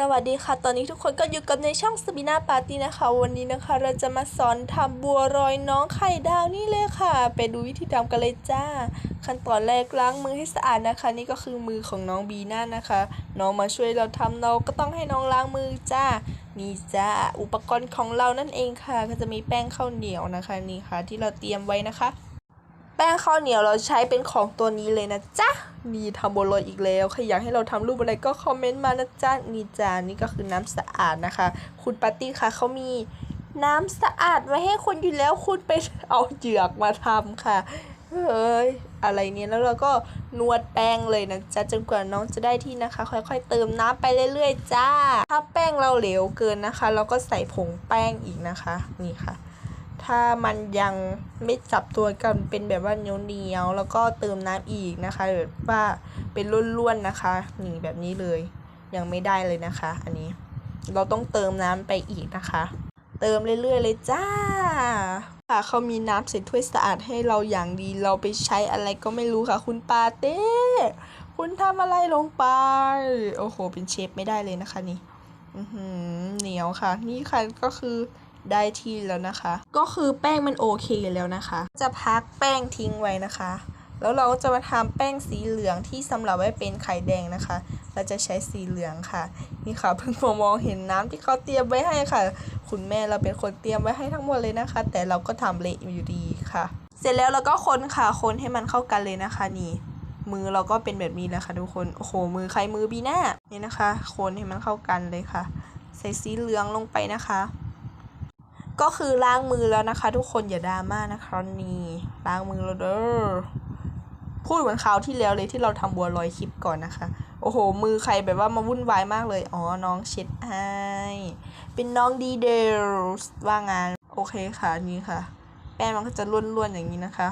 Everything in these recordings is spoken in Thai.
สวัสดีค่ะ ตอนนี้ทุกคนก็อยู่กับในช่องสบินาปาร์ตี้นะคะ วันนี้นะคะ เราจะมาสอนทำบัวรอยน้องไข่ดาวนี่เลยค่ะ ไปดูวิธีทำกันเลยจ้า ขั้นตอนแรกล้างมือให้สะอาดนะคะ นี่ก็คือมือของน้องบีน่านะคะ น้องมาช่วยเราทำเราก็ต้องให้น้องล้างมือจ้า นี่จ้า อุปกรณ์ของเรานั่นเองค่ะ ก็จะมีแป้งข้าวเหนียวนะคะนี่ค่ะ ที่เราเตรียมไว้นะคะ แป้งข้าวเหนียวเราใช้เป็นของตัวนี้เลยนะจ๊ะมีทำบัวลอยอีกแล้วใครอยากให้เราทำรูปอะไรก็คอมเมนต์มานะจ๊ะนี่จ้านี่ก็คือน้ำสะอาดนะคะ คุณปาร์ตี้คะเขามีน้ำสะอาดไว้ให้คนอยู่แล้วคุณไปเอาเหยือกมาทำค่ะเฮ้ยอะไรเนี่ยแล้วเราก็นวดแป้งเลยนะจ๊ะจนกว่าน้องจะได้ที่นะคะ ค่อยๆ เติมน้ำไปเรื่อยๆ จ้า ถ้าแป้งเราเหลวเกินนะคะ เราก็ใส่ผงแป้งอีกนะคะ นี่ค่ะ ถ้ามันยังไม่จับตัวกันเป็นแบบว่าเหนียวเหนียวๆแล้วก็เติมน้ำอีกนะคะแบบว่าเป็นร่วนๆนะคะนี่แบบนี้เลย ยังไม่ได้เลยนะคะ อันนี้เราต้องเติมน้ำไปอีกนะคะ เติมเรื่อยๆเลยจ้าค่ะเขามีน้ำใส่ถ้วยสะอาดให้เราอย่างดีเราไปใช้อะไรก็ไม่รู้ค่ะ คุณปาเต้คุณทำอะไรลงไป โอ้โห เป็นเชฟไม่ได้เลยนะคะนี่อือหือเหนียวค่ะ นี่ค่ะก็คือ ได้ที่แล้วนะคะ ก็คือแป้งมันโอเคแล้วนะคะ จะพักแป้งทิ้งไว้นะคะ แล้วเราก็จะมาทำแป้งสีเหลืองที่สำหรับไว้เป็นไข่แดงนะคะ เราจะใช้สีเหลืองค่ะ นี่ค่ะเพิ่งมองเห็นน้ำที่เขาเตรียมไว้ให้ค่ะ คุณแม่เราเป็นคนเตรียมไว้ให้ทั้งหมดเลยนะคะ แต่เราก็ทำเละอยู่ดีค่ะ เสร็จแล้วเราก็คนค่ะคนให้มันเข้ากันเลยนะคะนี่มือเราก็เป็นแบบนี้แหละค่ะทุกคน โอ้โห มือใครมือบีน่านี่นะคะ คนให้มันเข้ากันเลยค่ะ ใส่สีเหลืองลงไปนะคะ ก็คือล้างมือแล้วนะคะ ทุกคนอย่าดราม่านะคะนี่ล้างมือแล้วเด้อพูดเหมือนคราวที่แล้วเลยที่เราทำบัวลอยคลิปก่อนนะคะ โอ้โห มือใครแบบว่ามาวุ่นวายมากเลย อ๋อ น้องเช็ดให้เป็นน้องดีเดลว่างาน โอเคค่ะนี่ค่ะ แป้งมันก็จะล้วนๆอย่างนี้นะคะ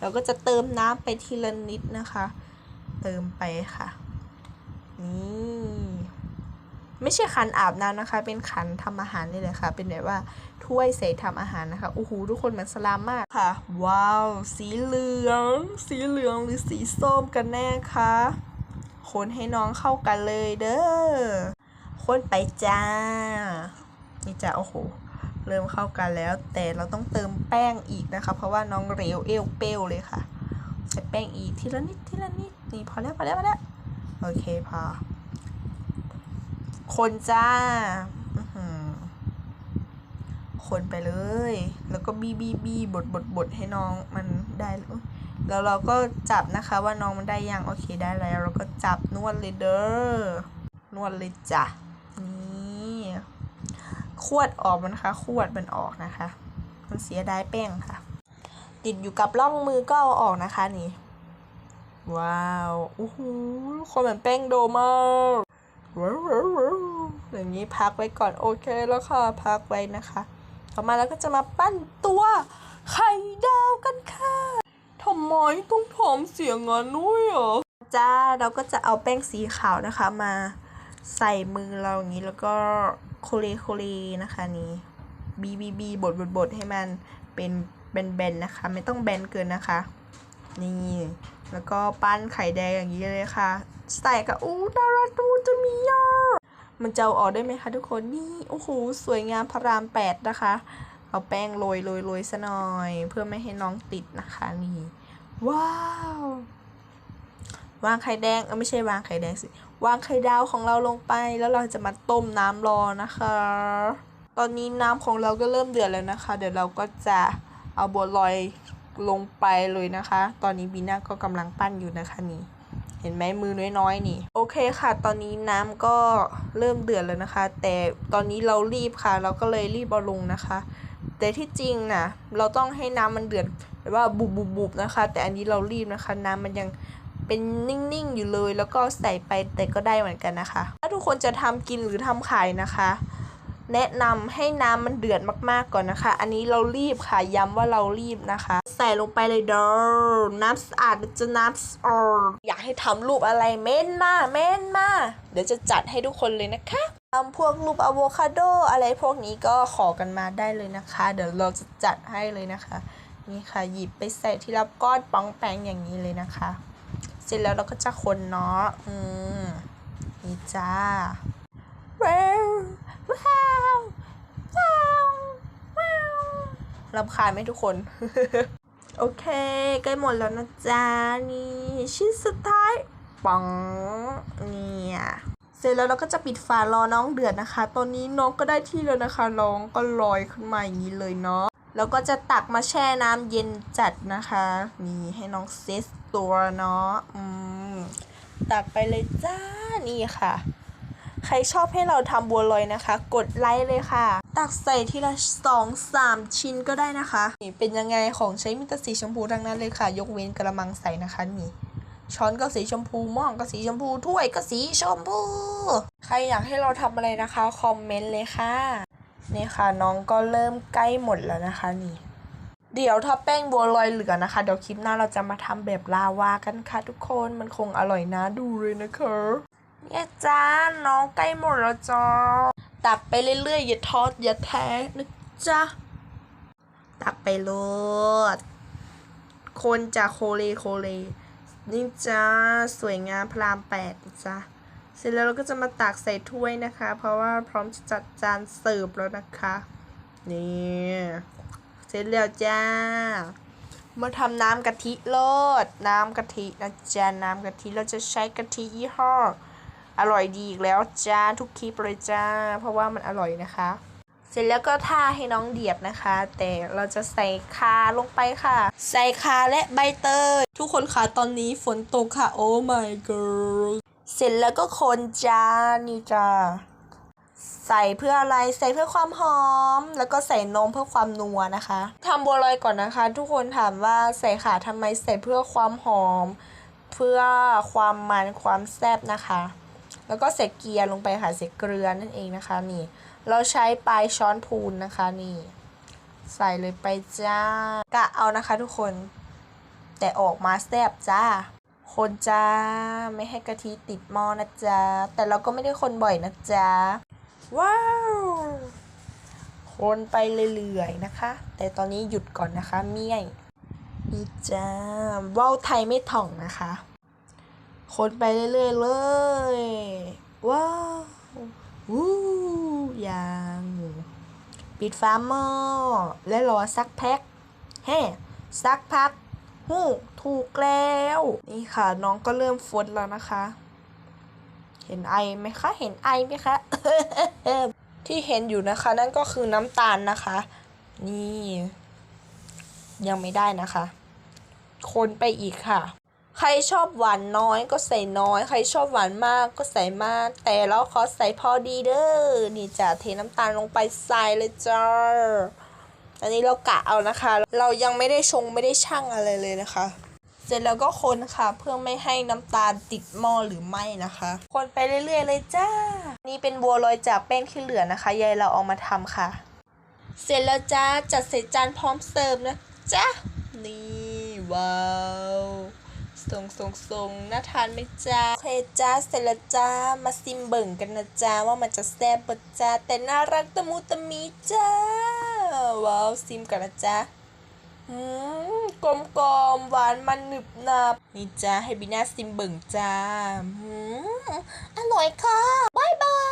เราก็จะเติมน้ำไปทีละนิดนะคะ เติมไปค่ะ นี่ ไม่ใช่ขันอาบน้ำนะคะ เป็นขันทำอาหารนี่เลยค่ะ เป็นแบบว่าถ้วยใส่ทำอาหารนะคะโอ้โหทุกคนเหมือนสลามมากค่ะ ว้าว สีเหลือง สีเหลืองหรือสีส้มกันแน่คะคนให้น้องเข้ากันเลยเด้อคนไปจ้า นี่จ้าโอ้โหเริ่มเข้ากันแล้ว แต่เราต้องเติมแป้งอีกนะคะ เพราะว่าน้องเหลวเอวเปี้ยวเลยค่ะใส่แป้งอีกทีละนิดทีละนิดนี่พอแล้วพอแล้วพอแล้วโอเคพอ คนจ้าอื้อหือคนไปเลย แล้วก็บีบีบีบดบดบดให้น้องมันได้เลยอุ๊ยแล้วเราก็จับนะคะว่าน้องมันได้ยังโอเคได้แล้ว เราก็จับนวดเลยเด้อนวดเลยจ้ะนี่ขวดออกมันนะคะขวดมันออกนะคะ มันเสียดายแป้งค่ะ ติดอยู่กับร่องมือก็เอาออกนะคะนี่ ว้าวโอู้หูคนเหมือนแป้งโดมาก อย่างนี้พักไว้ก่อนโอเคแล้วค่ะพักไว้นะคะต่อมาแล้วก็จะมาปั้นตัวไข่ดาวกันค่ะทำไมต้องทำเสียงงั้นด้ยอะจ้าเราก็จะเอาแป้งสีขาวนะคะมาใส่มือเราอย่างนี้แล้วก็โคเลโคเลนะคะนี่บีบีบีบดบดบดให้มันเป็นแบนๆนะคะ ไม่ต้องแบนเกินนะคะ นี่ แล้วก็ปั้นไข่แดงอย่างนี้เลยค่ะ ใส่กับอู้ดาราตูจะมีอะมันจะเอาออกได้ไหมคะทุกคนนี่โอ้โหสวยงามพระรามแปดนะคะ เอาแป้งโรยโรยโรยซะหน่อย เพื่อไม่ให้น้องติดนะคะนี่ว้าววางไข่แดงเออไม่ใช่วางไข่แดงสิวางไข่ดาวของเราลงไปแล้วเราจะมาต้มน้ำรอนะคะ ตอนนี้น้ำของเราก็เริ่มเดือดแล้วนะคะ เดี๋ยวเราก็จะเอาบัวลอยลงไปเลยนะคะ ตอนนี้บีน่าก็กำลังปั้นอยู่นะคะนี่ เห็นไหมมือน้อยๆนี่ โอเคค่ะ ตอนนี้น้ำก็เริ่มเดือดแล้วนะคะ แต่ตอนนี้เรารีบค่ะ เราก็เลยรีบเอาลงนะคะ แต่ที่จริงนะเราต้องให้น้ำมันเดือดแบบว่าบุบบุบบุบนะคะ แต่อันนี้เรารีบนะคะ น้ำมันยังเป็นนิ่งๆอยู่เลย แล้วก็ใส่ไปแต่ก็ได้เหมือนกันนะคะ ถ้าทุกคนจะทำกินหรือทำขายนะคะ แนะนำให้น้ำมันเดือดมากๆก่อนนะคะ อันนี้เรารีบค่ะย้ำว่าเรารีบนะคะ ใส่ลงไปเลยเด้อน้ำสะอาดจะน้ำสะอาดอยากให้ทำรูปอะไรเม้นมาเม้นมาเดี๋ยวจะจัดให้ทุกคนเลยนะคะทำพวกรูปอะโวคาโดอะไรพวกนี้ก็ขอกันมาได้เลยนะคะ เดี๋ยวเราจะจัดให้เลยนะคะ นี่ค่ะหยิบไปใส่ที่รับก้อนปองแปงอย่างนี้เลยนะคะ เสร็จแล้วเราก็จะคนเนาะอืมนี่จ้าเว้ รำคาญไหมทุกคน โอเค ใกล้หมดแล้วนะจ๊ะ นี่ชิ้นสุดท้ายปังเนี่ยเสร็จแล้วเราก็จะปิดฝารอน้องเดือดนะคะ ตอนนี้น้องก็ได้ที่แล้วนะคะน้องก็ลอยขึ้นมาอย่างนี้เลยเนาะ แล้วก็จะตักมาแช่น้ำเย็นจัดนะคะ นี่ให้น้องเซตตัวเนาะ อืม ตักไปเลยจ้า นี่ค่ะ ใครชอบให้เราทำบัวลอยนะคะ กดไลค์เลยค่ะ ตักใส่ทีละสองสามชิ้นก็ได้นะคะนี่เป็นยังไงของใช้มิตรสีชมพูทั้งนั้นเลยค่ะ ยกเว้นกระมังใส่นะคะนี่ช้อนก็สีชมพูหม้อก็สีชมพูถ้วยก็สีชมพู ใครอยากให้เราทำอะไรนะคะคอมเมนต์เลยค่ะนี่ค่ะน้องก็เริ่มใกล้หมดแล้วนะคะนี่ เดี๋ยวถ้าแป้งบัวลอยเหลือนะคะ เดี๋ยวคลิปหน้าเราจะมาทำแบบลาวากันค่ะทุกคนมันคงอร่อยนะดูเลยนะคะเนี่ยจ้าน้องใกล้หมดแล้วจ้า ตักไปเรื่อยๆ อย่าทอดอย่าแท้นะจ๊ะ ตักไปโลด คนจะโคเลโคเลนี่จ้าสวยงามพรามแปดจ้าเสร็จแล้วเราก็จะมาตักใส่ถ้วยนะคะ เพราะว่าพร้อมจะจัดจานเสิร์ฟแล้วนะคะ นี่เสร็จแล้วจ้า มาทำน้ำกะทิโลด น้ำกะทินะจ๊ะน้ำกะทิเราจะใช้กะทิยี่ห้อ อร่อยดีอีกแล้วจ้าทุกคลิปเลยจ้า เพราะว่ามันอร่อยนะคะ เสร็จแล้วก็ท่าให้น้องเดียบนะคะ แต่เราจะใส่คาลงไปค่ะ ใส่คาและใบเตย ทุกคนคะตอนนี้ฝนตกค่ะ โอ้ my god เสร็จแล้วก็คนจ้านี่จ้าใส่เพื่ออะไรใส่เพื่อความหอม แล้วก็ใส่นมเพื่อความนัวนะคะทำบัวลอยก่อนนะคะ ทุกคนถามว่าใส่ขาทำไมใส่เพื่อความหอม เพื่อความมันความแซ่บนะคะ แล้วก็ใส่เกลือลงไปค่ะใส่เกลือนั่นเองนะคะนี่ เราใช้ปลายช้อนพูนนะคะนี่ ใส่เลยไปจ้ากะเอานะคะทุกคน แต่ออกมาแซ่บจ้า คนจ้าไม่ให้กะทิติดหม้อนะจ๊ะแต่เราก็ไม่ได้คนบ่อยนะจ๊ะว้าวคนไปเรื่อยๆนะคะ แต่ตอนนี้หยุดก่อนนะคะเมี่ยนี่จ้าว่าวไทยไม่ถ่องนะคะ คนไปเรื่อยๆเลย ว้าววู้ยังปิดฟ้าหม้อและรอสักแพ็คแฮ่สักพักหู้ถูกแล้ว นี่ค่ะน้องก็เริ่มฟดแล้วนะคะ เห็นไอไหมคะ เห็นไอไหมคะ ที่เห็นอยู่นะคะ นั่นก็คือน้ำตาลนะคะ นี่ ยังไม่ได้นะคะ คนไปอีกค่ะ ใครชอบหวานน้อยก็ใส่น้อย ใครชอบหวานมากก็ใส่มาก แต่เราขอใส่พอดีเด้อ นี่จะเทน้ำตาลลงไปใส่เลยจ้า อันนี้เรากะเอานะคะ เรายังไม่ได้ชงไม่ได้ชั่งอะไรเลยนะคะ เสร็จแล้วก็คนค่ะเพื่อไม่ให้น้ำตาลติดหม้อหรือไหม้นะคะ คนไปเรื่อยๆเลยจ้า นี่เป็นบัวลอยจากแป้งที่เหลือนะคะยายเราเอามาทำค่ะ เสร็จแล้วจ้าจัดใส่จานพร้อมเสิร์ฟนะจ้านี่ว้าว ส่งส่งส่งน่าทานไหมจ้าโอเคจ้าเสร็จแล้วจ้ามาซิมเบิ่งกันนะจ้าว่ามันจะแซ่บปะจ้าแต่น่ารักตะมูตะมีจ้าว้าวซิมกันนะจ้าอืมกลมกลมหวานมันหนึบหนับนี่จ้าให้บีน่าซิมเบิ่งจ้าอืมอร่อยค่ะบายบาย